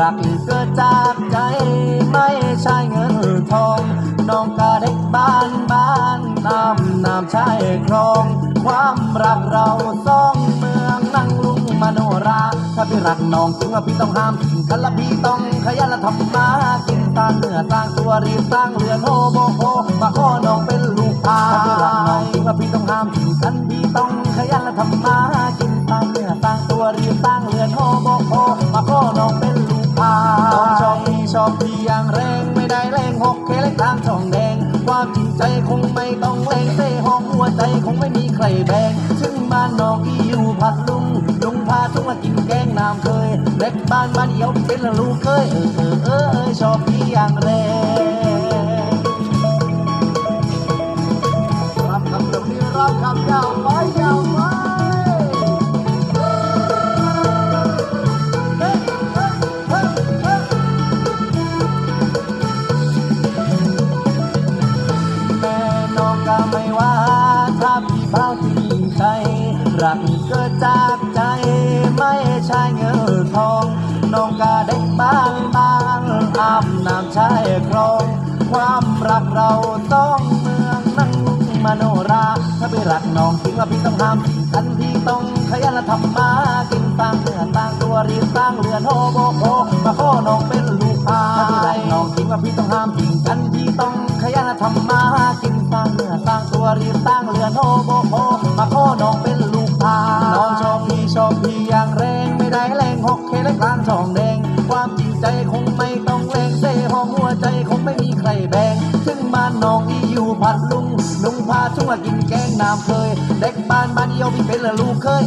รักเกิดจากใจไม่ใช่เงินทอง น้องกระเด็กบ้านบ้านน้ำน้ำชายครอง ความรักเราสองเมืองนั่งลุงมโนรา ถ้าพี่รักน้องตัวพี่ต้องห้ามคันละพี่ต้องขยันละทำมากินตาเนื้อตั้งตัวรีบตั้งเรือน ทองแดง ความจริงใจคงไม่ต้องแรงเตะห้องหัวใจคงไม่มีใครแบ่งถึงบ้านนอกอีอยู่พัดลุงลุงพาทุกมากินแกงน้ำเคยเล็กบ้านบ้านเอียวเป็นลูกเคยเออเออเออเออชอบพี่อย่างแรง ว่าถ้าพี่เฝ้าที่ยิ่งใจรักเกิดจากใจไม่ใช่เงินทองน้องก็เด็กบานบางอาบน้ำชายคลอง ความรักเราต้องเมืองนั่งมโนรา ถ้าไปรักน้องจริงว่าพี่ต้องห้ามทันพี่ต้องขยันและทำมากินสร้างเนื้อสร้างตัวรีบสร้างเรือนโฮโบโฮมาขอน้องเป็นลูกพายถ้าพี่รักน้องจริงว่าพี่ต้องห้ามทันพี่ต้องขยันและทำมากิน ตัวรีบตั้งเรือนโอโบโฮมาขอน้องเป็นลูกพาน้องชอบพี่ชอบพี่อย่างแรงไม่ได้แรงหกเคและกลานช่องแดง ความจริงใจคงไม่ต้องแรงเซ่ห้องหัวใจคงไม่มีใครแบ่งถึงบ้านน้องอีอยู่ผัดลุงลุงพาชุ่งมากินแกงน้ำเคย เด็กบ้านบ้านเดียวพี่เป็นละลูกเคย